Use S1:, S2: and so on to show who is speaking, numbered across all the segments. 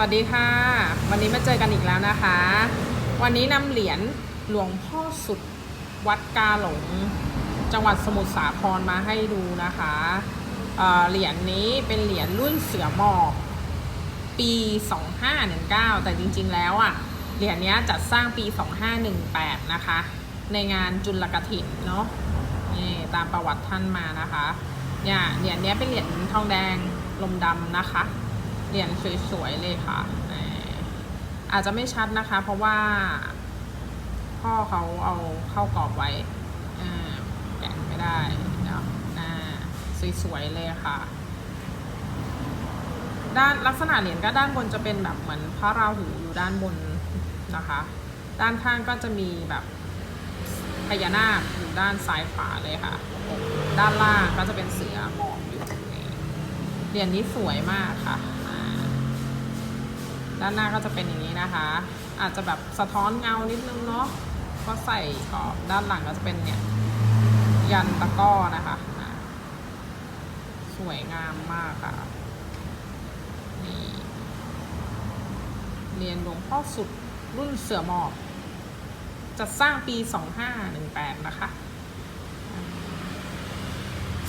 S1: วัสดีค่ะ วันนี้มาเจอกันอีกแล้วนะคะ วันนี้นำเหรียญหลวงพ่อสุดวัดกาหลง จังหวัดสมุทรสาครมาให้ดูนะคะเเหรียญนี้เป็นเหรียญรุ่นเสือหมอบปี 2519 แต่จริงๆแล้วอะเหรียญนี้จัดสร้างปี 2518 นะคะ ในงานจุลกถินเนาะนี่ตามประวัติท่านมานะคะเนี่ยเหรียญนี้เป็นเหรียญทองแดงลมดำนะคะ เหรียญสวยๆเลยค่ะอาจจะไม่ชัดนะคะ เพราะว่าพ่อเขาเอาเข้ากรอบไว้แกะไม่ได้เนาะสวยๆเลยค่ะ ด้านลักษณะเหรียญก็ด้านบนจะเป็นแบบเหมือนพระราหูอยู่ด้านบนนะคะ ด้านข้างก็จะมีแบบพญานาคอยู่ด้านซ้ายขวาเลยค่ะ ด้านล่างก็จะเป็นเสือหมอบอยู่เหรียญนี้สวยมากค่ะ ด้านหน้าก็จะเป็นอย่างนี้นะคะ อาจจะแบบสะท้อนเงานิดนึงเนาะก็ใส่กรอบด้านหลังก็จะเป็นเนี่ยยันตะก้อนะคะสวยงามมากค่ะนี่เรียนหลวงพ่อสุดรุ่นเสือหมอบจัดสร้างปี 2518 นะคะ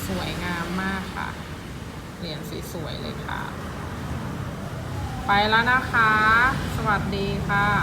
S1: สวยงามมากค่ะ เหรียญสวยๆเลยค่ะ ไปแล้วนะคะ สวัสดีค่ะ